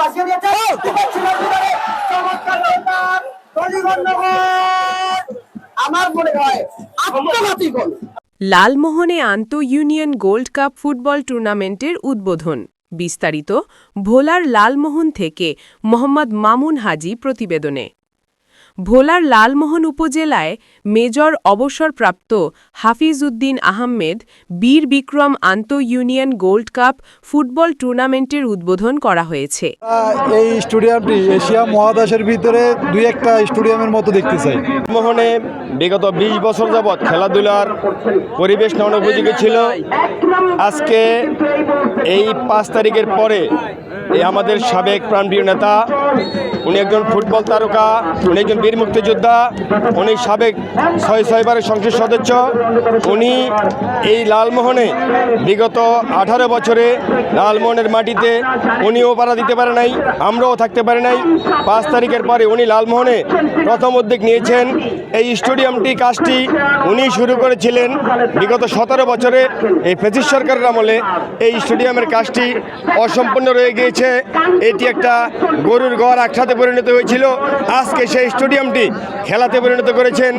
বাঁচিয়ে দিয়েছে। আমার মনে হয় আত্মঘাতী গোল। লালমোহনে আন্ত ইউনিয়ন গোল্ড কাপ ফুটবল টুর্নামেন্টের উদ্বোধন। বিস্তারিত ভোলার লালমোহন থেকে মোহাম্মদ মামুন হাজি প্রতিবেদনে। ভোলার লালমোহন উপজেলায় মেজর অবসরপ্রাপ্ত হাফিজ উদ্দিন আহমেদ বীর বিক্রম আন্তঃ ইউনিয়ন গোল্ড কাপ ফুটবল টুর্নামেন্টের উদ্বোধন করা হয়েছে। এই স্টেডিয়ামটি এশিয়া মহাদেশের ভিতরে দুই একটা স্টেডিয়ামের মতো দেখতে চাই। মোহনে বিগত ২০ বছর যাবৎ খেলাধুলার পরিবেশ নেওয়ার উপযোগী ছিল। আজকে এই পাঁচ তারিখের পরে এই আমাদের সাবেক প্রাণপ্রিয় নেতা উনি একজন ফুটবল তারকা, উনি একজন বীর মুক্তিযোদ্ধা, উনি সাবেক ছয় ছয়বারের সংসদ সদস্য। উনি এই লালমোহনে বিগত আঠারো বছরে লালমোহনের মাটিতে উনিও পারা দিতে পারে নাই, আমরাও থাকতে পারি নাই। পাঁচ তারিখের পরে উনি লালমোহনে প্রথম উদ্যোগ নিয়েছেন। এই স্টেডিয়ামটি, কাজটি উনি শুরু করেছিলেন বিগত সতেরো বছরে। এই ফেসিস সরকারের আমলে এই স্টেডিয়ামের কাজটি অসম্পূর্ণ রয়ে গিয়েছে। এটি একটা গরুর ঘর একসাথে পরিণত হয়েছিল। আজকে সেই স্টেডিয়ামটি খেলাতে পরিণত করেছেন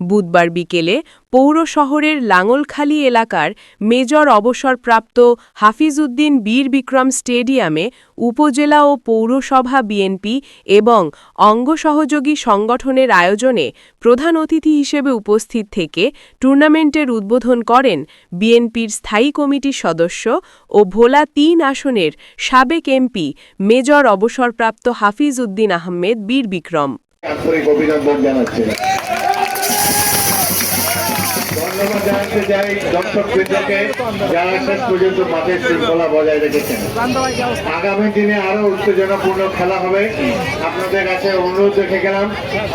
বুধবার বিকেলে পৌর শহরের লাঙলখালী এলাকার মেজর অবসরপ্রাপ্ত হাফিজউদ্দিন বীর বিক্রম স্টেডিয়ামে উপজেলা ও পৌরসভা বিএনপি এবং অঙ্গ সহযোগী সংগঠনের আয়োজনে প্রধান অতিথি হিসেবে উপস্থিত থেকে টুর্নামেন্টের উদ্বোধন করেন বিএনপির স্থায়ী কমিটির সদস্য ও ভোলা তিন আসনের সাবেক এমপি মেজর অবসরপ্রাপ্ত হাফিজ উদ্দিন আহমেদ বীর বিক্রম। আগামী দিনে আরও উত্তেজনাপূর্ণ খেলা হবে। আপনাদের কাছে অনুরোধ রেখে গেলাম,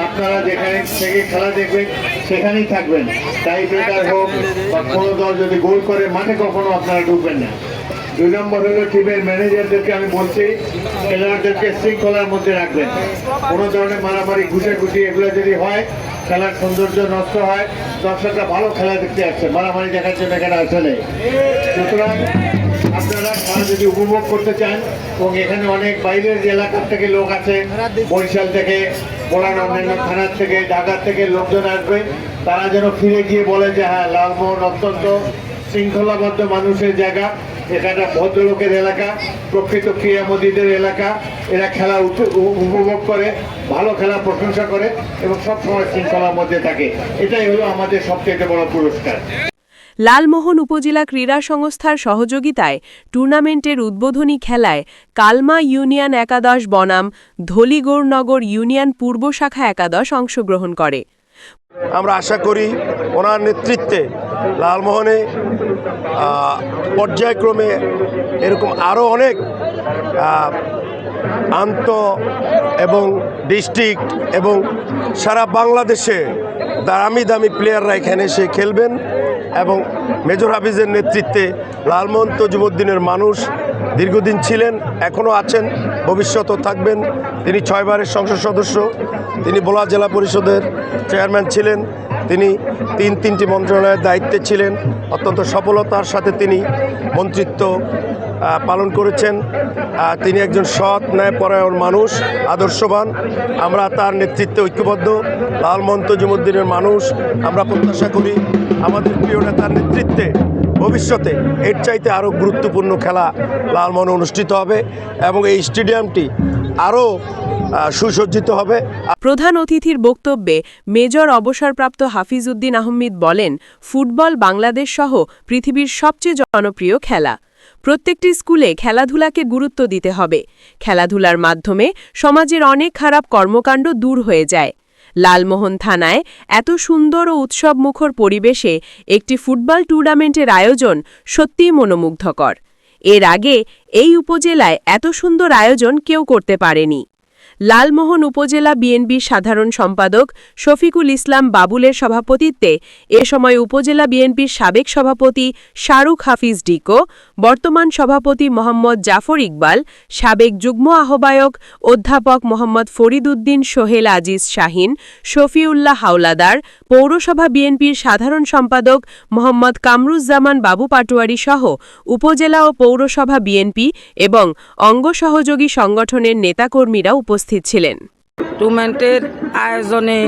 আপনারা যেখানে থেকে খেলা দেখবেন, সেখানেই থাকবেন। তাই বেকার হোক বা কোনো দল যদি গোল করে, মাঠে কখনো আপনারা ঢুকবেন না। দুই নম্বর হলো টিমের ম্যানেজারদেরকে আমি বলছি, খেলোয়াড়দেরকে শৃঙ্খলার মধ্যে রাখবেন। কোনো ধরনের মারামারি, ঘুষাঘুষি এগুলো যদি হয় খেলার সৌন্দর্য নষ্ট হয়, দর্শকরা ভালো খেলা দেখতে আসছে, মারামারি দেখার জন্য এখানে আসলে। সুতরাং আপনারা খেলা যদি উপভোগ করতে চান, এবং এখানে অনেক বাইরের এলাকার থেকে লোক আছে, বরিশাল থেকে, বলার অন্যান্য থানার থেকে, ঢাকার থেকে লোকজন আসবে তারা যেন ফিরে গিয়ে বলে যে হ্যাঁ লালমোহন অত্যন্ত শৃঙ্খলাবদ্ধ মানুষের জায়গা এখানে ভদ্রলোকের এলাকা, প্রকৃত ক্রীড়ামোদীদের এলাকা, এরা খেলা উপ- উপভোগ করে, ভালো খেলা প্রশংসা করে এবং সবসময় শৃঙ্খলার মধ্যে থাকে। এটাই হলো আমাদের সবচেয়ে বড় পুরস্কার। লালমোহন উপজেলা ক্রীড়া সংস্থার সহযোগিতায় টুর্নামেন্টের উদ্বোধনী খেলায় কালমা ইউনিয়ন একাদশ বনাম ধলিগৌরনগর ইউনিয়ন পূর্ব শাখা একাদশ অংশগ্রহণ করে। আমরা আশা করি ওনার নেতৃত্বে লালমোহনে পর্যায়ক্রমে এরকম আরও অনেক আন্ত এবং ডিস্ট্রিক্ট এবং সারা বাংলাদেশে দামি দামি প্লেয়াররা এখানে এসে খেলবেন এবং মেজর হাফিজের নেতৃত্বে লালমোহন তজুমুদ্দিনের মানুষ দীর্ঘদিন ছিলেন, এখনও আছেন, ভবিষ্যতেও থাকবেন। তিনি ছয়বারের সংসদ সদস্য, তিনি বোলা জেলা পরিষদের চেয়ারম্যান ছিলেন, তিনি তিন তিনটি মন্ত্রণালয়ের দায়িত্বে ছিলেন। অত্যন্ত সফলতার সাথে তিনি মন্ত্রিত্ব পালন করেছেন। তিনি একজন সৎ, ন্যায়পরায়ণ মানুষ, আদর্শবান। আমরা তার নেতৃত্বে ঐক্যবদ্ধ। লালমন্ত জুমুদ্দিনের মানুষ, আমরা প্রত্যাশা করি আমাদের প্রিয় নেতার নেতৃত্বে ভবিষ্যতে এর চাইতে আরও গুরুত্বপূর্ণ খেলা লালমোহনে অনুষ্ঠিত হবে এবং এই স্টেডিয়ামটি আরও সুসজ্জিত হবে। প্রধান অতিথির বক্তব্যে মেজর অবসরপ্রাপ্ত হাফিজ উদ্দিন আহমেদ বলেন, ফুটবল বাংলাদেশ সহ পৃথিবীর সবচেয়ে জনপ্রিয় খেলা। প্রত্যেকটি স্কুলে খেলাধুলাকে গুরুত্ব দিতে হবে। খেলাধুলার মাধ্যমে সমাজের অনেক খারাপ কর্মকাণ্ড দূর হয়ে যায়। লালমোহন থানায় এত সুন্দর ও উৎসবমুখর পরিবেশে একটি ফুটবল টুর্নামেন্টের আয়োজন সত্যিই মনোমুগ্ধকর। এর আগে এই উপজেলায় এত সুন্দর আয়োজন কেউ করতে পারেনি। লালমোহন উপজেলা বিএনপির সাধারণ সম্পাদক শফিকুল ইসলাম বাবুলের সভাপতিত্বে এ সময় উপজেলা বিএনপির সাবেক সভাপতি শাহরুখ হাফিজ ডিকো, বর্তমান সভাপতি মোহাম্মদ জাফর ইকবাল, সাবেক যুগ্ম আহ্বায়ক অধ্যাপক মোহাম্মদ ফরিদউদ্দিন সোহেল আজিজ শাহিন, শফিউল্লাহ হাওলাদার, পৌরসভা বিএনপির সাধারণ সম্পাদক মোহাম্মদ কামরুজ্জামান বাবু পাটোয়ারি সহ উপজেলা ও পৌরসভা বিএনপি এবং অঙ্গ সহযোগী সংগঠনের নেতাকর্মীরা উপস্থিত ছিলেন। টুর্নামেন্টের আয়োজনে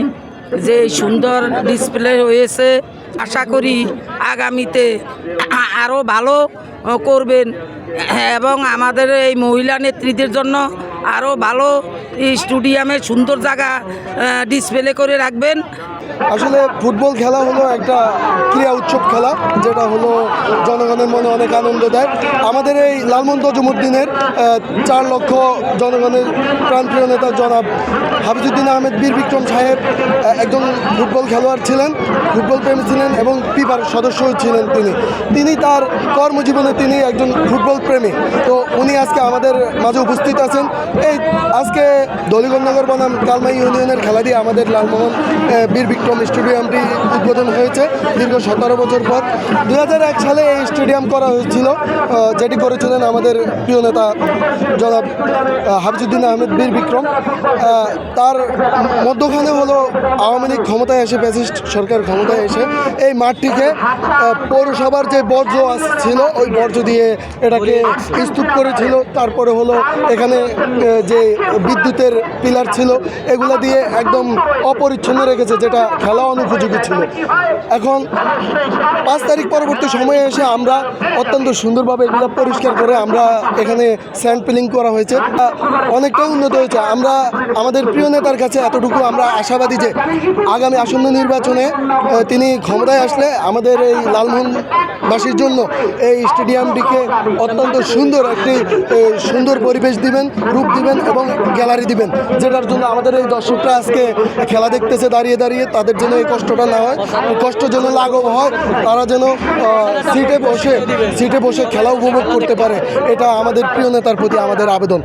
যে সুন্দর ডিসপ্লে হয়েছে আশা করি আগামীতে আরও ভালো করবেন। এবং আমাদের এই মহিলা নেতৃত্বের জন্য আরও ভালো স্টুডিয়ামে সুন্দর জায়গা ডিসপ্লে করে রাখবেন। আসলে ফুটবল খেলা হলো একটা ক্রীড়া উৎসব খেলা, যেটা হলো জনগণের মনে অনেক আনন্দ দেয়। আমাদের এই লালমন তজুমুদ্দিনের চার লক্ষ জনগণের প্রাণপ্রিয় নেতা জনাব হাফিজুদ্দিন আহমেদ বীর বিক্রম সাহেব একজন ফুটবল খেলোয়াড় ছিলেন, ফুটবল প্রেমী ছিলেন এবং পিপার সদস্যও ছিলেন তিনি। তিনি তার কর্মজীবনে তিনি একজন ফুটবল প্রেমী। তো উনি আজকে আমাদের মাঝে উপস্থিত আছেন। এই আজকে দলিগঞ্জনগর বনাম কালমাই ইউনিয়নের খেলা দিয়ে আমাদের লালমোহন বীর বিক্রম স্টেডিয়ামটি উদ্বোধন হয়েছে দীর্ঘ সতেরো বছর পর দু হাজার এক সালে এই স্টেডিয়াম করা হয়েছিল যেটি করেছিলেন আমাদের প্রিয় নেতা জনাব হাফিজুদ্দিন আহমেদ বীর বিক্রম। তার মধ্যখানে হলো আওয়ামী লীগ ক্ষমতায় এসে প্যাসিস্ট সরকার ক্ষমতায় এসে এই মাঠটিকে পৌরসভার যে বর্জ্য ছিল ওই বর্জ্য দিয়ে এটাকে স্তূপ করেছিল, তারপরে হলো এখানে যে বিদ্যুতের পিলার ছিল, এগুলো দিয়ে একদম অপরিচ্ছন্ন রেখেছে, যেটা খেলা অনুপযোগী ছিল। এখন পাঁচ তারিখ পরবর্তী সময়ে এসে আমরা অত্যন্ত সুন্দরভাবে এগুলো পরিষ্কার করে আমরা এখানে স্যান্ড পিলিং করা হয়েছে। অনেকটাই উন্নত হয়েছে। আমরা, আমাদের প্রিয় নেতার কাছে এতটুকু আমরা আশাবাদী যে আগামী আসন্ন নির্বাচনে তিনি ক্ষমতায় আসলে আমাদের এই লালমোহনবাসীর জন্য এই স্টেডিয়ামটিকে অত্যন্ত সুন্দর একটি সুন্দর পরিবেশ দিবেন, রূপ দিবেন এবং গ্যালারি দিবেন, যেটার জন্য আমাদের এই দর্শকরা আজকে খেলা দেখতেছে, দাঁড়িয়ে দাঁড়িয়ে তাদের জন্য এই কষ্টটা না হয়, কষ্ট যেন লাঘব হয়, তারা যেন সিটে বসে সিটে বসে খেলা উপভোগ করতে পারে, এটা আমাদের প্রিয় নেতার প্রতি আমাদের আবেদন।